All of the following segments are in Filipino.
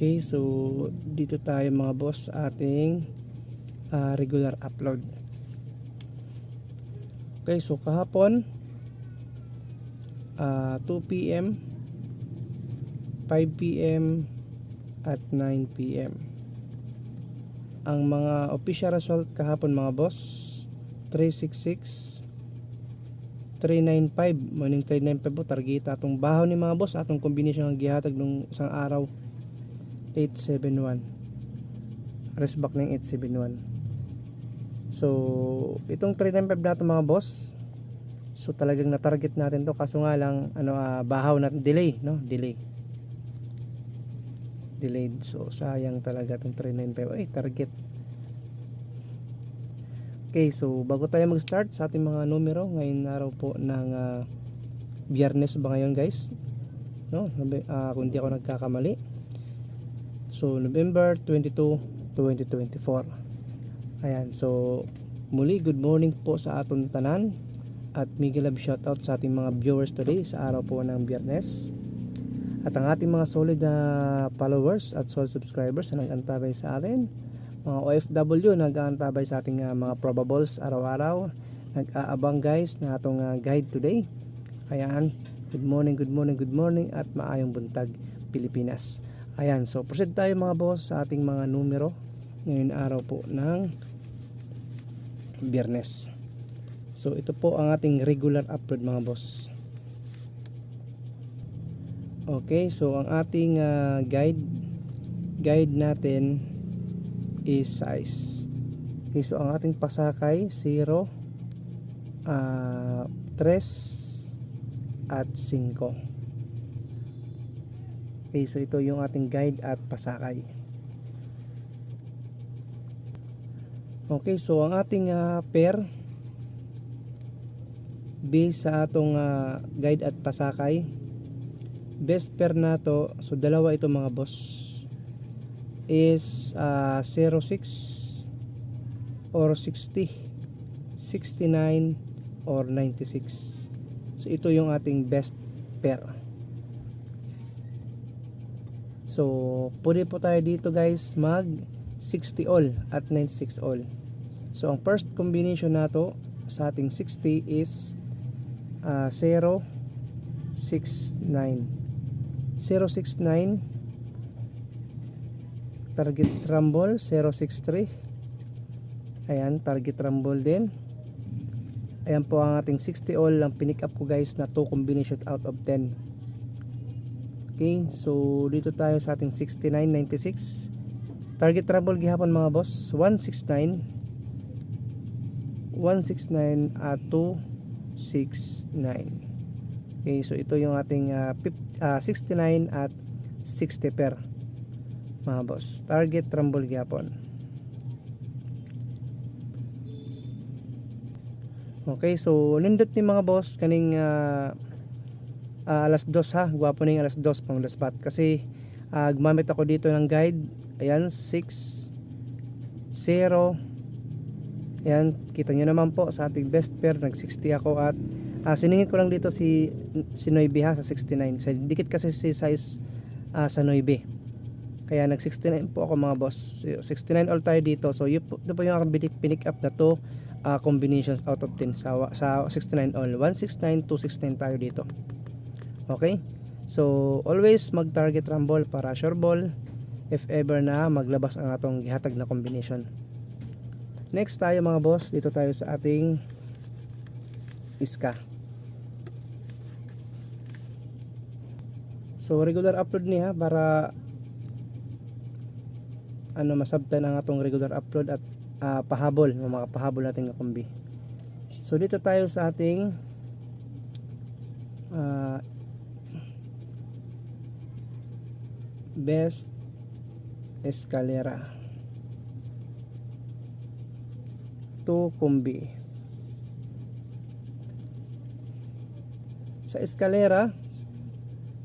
Okay, so dito tayo mga boss sa ating ah, regular upload. Okay, so kahapon ah, 2 p.m., 5 p.m. at 9 p.m. Ang mga official result kahapon mga boss 366 395 morning 395 po target atong bahaw ni mga boss atong kombinasyon ng gihatag nung isang araw 871 rest back ng 871 so itong 395 natin mga boss so talagang na-target natin to. Kaso nga lang ano ah, bahaw na delay no? Delay. Delayed so sayang talaga itong 395 ay target. Okay so bago tayo mag-start sa ating mga numero ngayon araw po ng ah, biyernes ba ngayon guys? No? Ah, kung di ako nagkakamali So, November 22, 2024. Ayan, so muli good morning po sa aton tanan at mega love shoutout sa ating mga viewers today sa araw po ng Biyernes. At ang ating mga solid na followers at solid subscribers na nag-antabay sa atin. Mga OFW na nag-aantabay sa ating ah, mga probables araw-araw. Nag-aabang guys na atong ah, guide today. Ayan, good morning, good morning, good morning at maayong buntag Pilipinas. Ayan, so proceed tayo mga boss sa ating mga numero ngayon araw po ng Biyernes. So ito po ang ating regular upload mga boss. Okay, so ang ating ah, guide guide natin is size. Okay, so ang ating pasakay 0 ah 3 at 5. Okay, so ito yung ating guide at pasakay. Okay, so ang ating ah, pair based sa atong ah, guide at pasakay best pair na to so dalawa ito mga boss is ah, 06 or 60 69 or 96 so ito yung ating best pair So, pwede po tayo dito guys mag 60 all at 96 all. So, ang first combination nato sa ating 60 is uh, 0, 6, 9. 0, 6, 9. Target rumble 0, 6, 3. Ayan, target rumble din. Ayan po ang ating 60 all ang pinick up ko guys na 2 combination out of 10. Okay, so dito tayo sa ating 69.96. Target trouble gihapon mga boss, 169. 169 at 269. Okay, so ito yung ating ah, fif- ah, 69 at 60 per mga boss. Target rumble gihapon. Okay, so nindot ni mga boss kaning ah, ah, alas 2 ha? Gwapo na yung alas 2 pang laspat kasi ah, gumamit ako dito ng guide. Ayan 6 0 ayan kita nyo naman po sa ating best pair. Nag 60 ako at ah, siningit ko lang dito si si Noibe ha? Sa 69 sa dikit kasi si size ah, sa Noibe kaya nag 69 po ako mga boss. So, 69 all tayo dito. So yun po, ito po yung aking pinick up na to ah, combinations out of 10 sa, sa 69 all. 169 269 tayo dito Okay? So, always mag-target rumble para sure ball if ever na maglabas ang atong gihatag na combination. Next tayo mga boss, dito tayo sa ating iska. So, regular upload niya para ano masabtan ang atong regular upload at ah, pahabol, mga pahabol natin nga kombi. So, dito tayo sa ating ah, best escalera. To kumbi. Sa escalera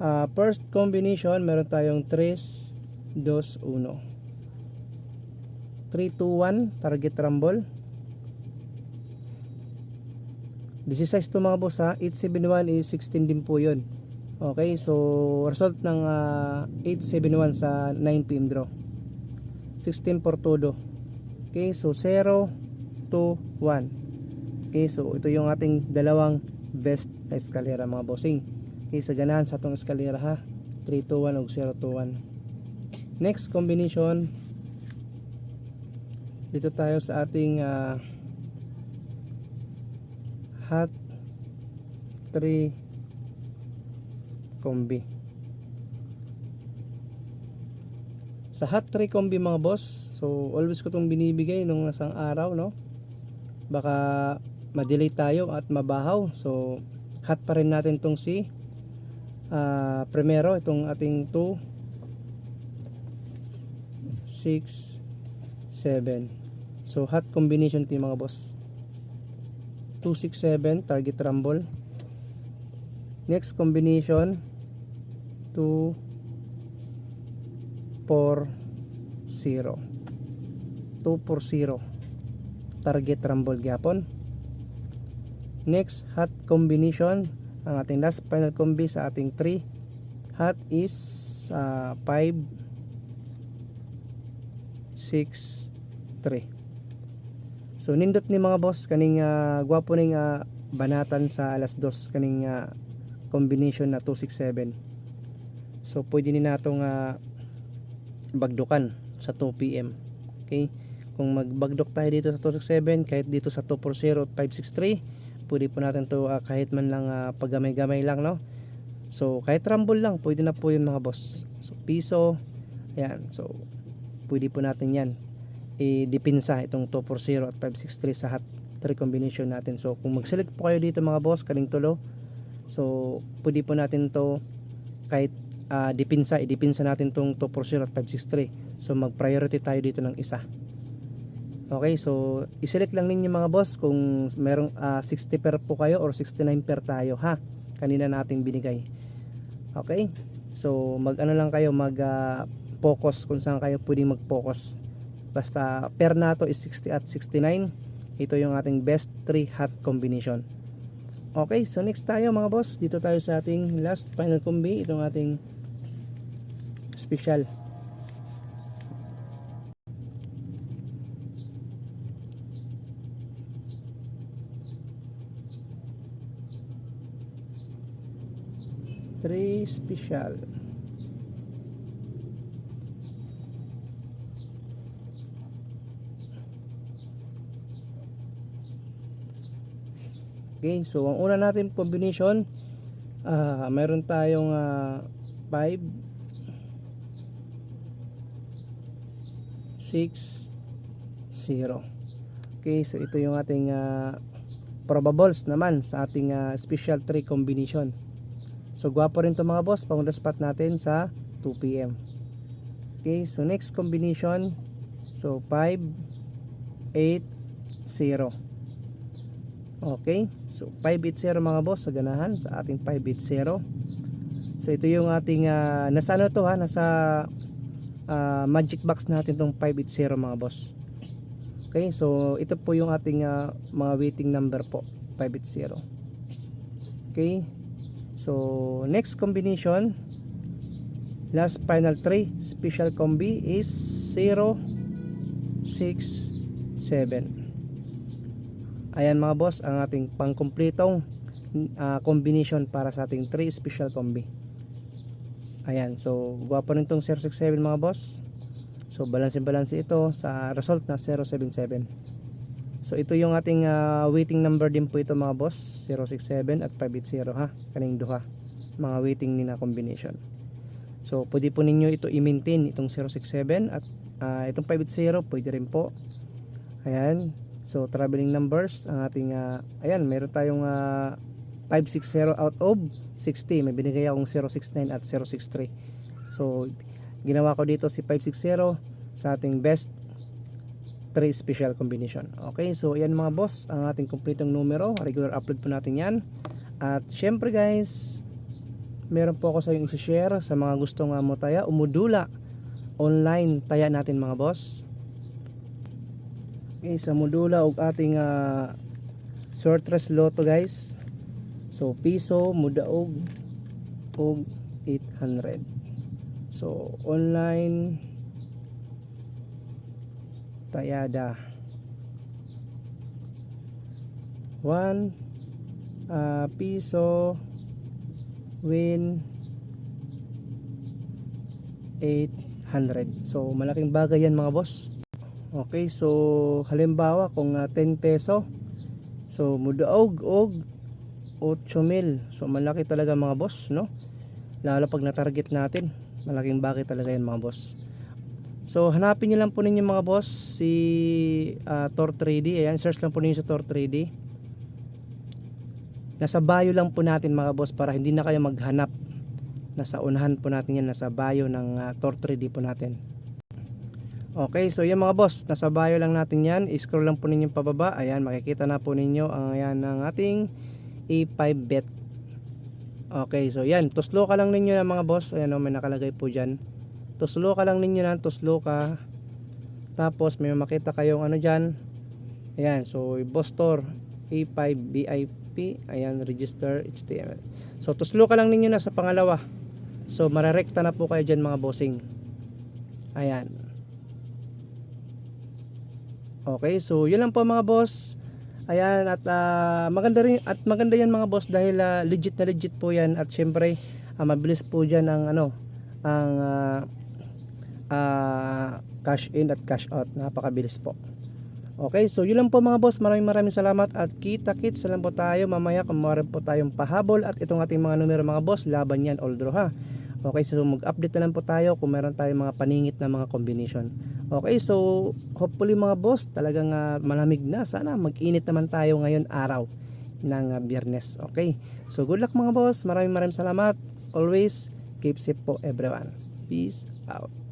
ah, first combination meron tayong 3 2 1 3 2 1 target rumble. 16 to mga boss ha? 871 is 16 din po yun Okay, so result ng ah, 871 sa 9pm draw. 16 por todo. Okay, so 0, 2, 1. Okay, so ito yung ating dalawang best na eskalera mga bossing. Okay, sa ganahan sa itong eskalera ha. 3, 2, 1 o 0, 2, 1. Next combination. Dito tayo sa ating ah, hot 3 kombi. Sa hot 3 kombi mga boss, so always ko itong binibigay nung nasang araw, no? Baka madelay tayo at mabahaw. So, hot pa rin natin tong si ah primero, itong ating 2 6 7 So, hot combination team mga boss. 267 target rumble. Next combination 2 4 0 2 4 0 target rumble gyapon. Next hot combination. Ang ating last final combi sa ating 3 hot is uh, 5 6 3 so nindot ni mga boss kaning uh, gwapo ning uh, banatan sa alas 2 kaning uh, combination na 267 so pwede ni natong uh, bagdukan sa 2pm okay? Kung magbagdok tayo dito sa 267 kahit dito sa 240 at 563 pwede po natin to uh, kahit man lang uh, paggamay-gamay lang no? So kahit rumble lang pwede na po yun mga boss. So piso ayan. So pwede po natin yan i-dipinsa itong 240 at 563 sa hot 3 combination natin. So kung mag-select po kayo dito mga boss kaning tulo So, pwede po natin to kahit uh, dipinsa, idipinsa natin tong 240 at 563. So, mag-priority tayo dito ng isa. Okay, so i-select lang ninyo mga boss kung merong uh, 60 per po kayo or 69 per tayo ha. Kanina nating binigay. Okay? So, mag-ano lang kayo, mag uh, focus kung saan kayo pwedeng mag-focus. Basta per nato is 60 at 69. Ito yung ating best 3 hot combination. Okay, so next tayo mga boss. Dito tayo sa ating last final combi. Itong ating special. Three special. Okay, so ang una natin combination, uh, mayroon tayong uh, 5 6 0. Okay, so ito yung ating uh, probables naman sa ating uh, special 3 combination. So gwapo rin to mga boss, pang spot natin sa 2 PM. Okay, so next combination, so 5 8 0. Okay, so 580 mga boss sa ganahan sa ating 580. So ito yung ating uh, nasa ano to ha, nasa uh, magic box natin tong 580 mga boss. Okay, so ito po yung ating uh, mga waiting number po, 580. Okay. So next combination last final 3 special combi is 0 6 7 Ayan mga boss, ang ating pangkumpletong uh, combination para sa ating 3 special combi. Ayan, so gwapo rin itong 067 mga boss. So balance-balance ito sa result na 077. So ito yung ating uh, waiting number din po ito mga boss, 067 at 580 ha, kaning duha. Mga waiting ni na combination. So pwede po ninyo ito i-maintain itong 067 at uh, itong 580 pwede rin po. Ayan, So traveling numbers ang ating uh, ayan meron tayong uh, 560 out of 60 may binigay akong 069 at 063 so ginawa ko dito si 560 sa ating best 3 special combination. Okay so ayan mga boss ang ating kumpletong numero. Regular upload po natin yan. At syempre guys meron po ako sa yung i-share sa mga gustong uh, mutaya umudula online. Taya natin mga boss. Okay, sa modula og ating uh, sortress loto guys. So piso mudaog og 800 so online tayada. 1 ah, piso win 800 so malaking bagay yan mga boss. Okay so halimbawa kung ah, 10 peso so mudaog og 8 mil. So malaki talaga mga boss no? Lalo pag na-target natin malaking bagay talaga yan mga boss. So hanapin nyo lang po ninyo mga boss si ah, Tor 3D ayan search lang po ninyo sa Tor 3D nasa bio lang po natin mga boss para hindi na kayo maghanap. Nasa unahan po natin yan nasa bio ng uh, Tor 3D po natin. Okay so yan mga boss nasa bio lang natin yan. Scroll lang po ninyo pababa. Ayan makikita na po ninyo ang ayan ng ating A5 bet. Okay so yan. Tuslo ka lang ninyo na mga boss. Ayan o may nakalagay po dyan. Tuslo ka lang ninyo na tuslo ka. Tapos may makita kayong ano dyan. Ayan so boss Tor A5 BIP ayan register HTML so tuslo ka lang ninyo na sa pangalawa. So mararekta na po kayo dyan mga bossing. Ayan. Okay, so yun lang po mga boss. Ayan at ah, maganda rin at maganda yan mga boss dahil ah, legit na legit po yan at syempre ah, mabilis po diyan ang ano ang ah, ah, cash in at cash out. Napakabilis po. Okay, so yun lang po mga boss. Maraming maraming salamat at kita-kits lang po tayo mamaya kung meron po tayong pahabol at itong ating mga numero mga boss, laban yan all draw ha. Okay, so mag-update na lang po tayo kung meron tayong mga paningit na mga combination. Okay, so hopefully mga boss, talagang ah, malamig na. Sana mag-init naman tayo ngayon araw ng ah, biyernes. Okay, so good luck mga boss. Maraming maraming salamat. Always keep safe po everyone. Peace out.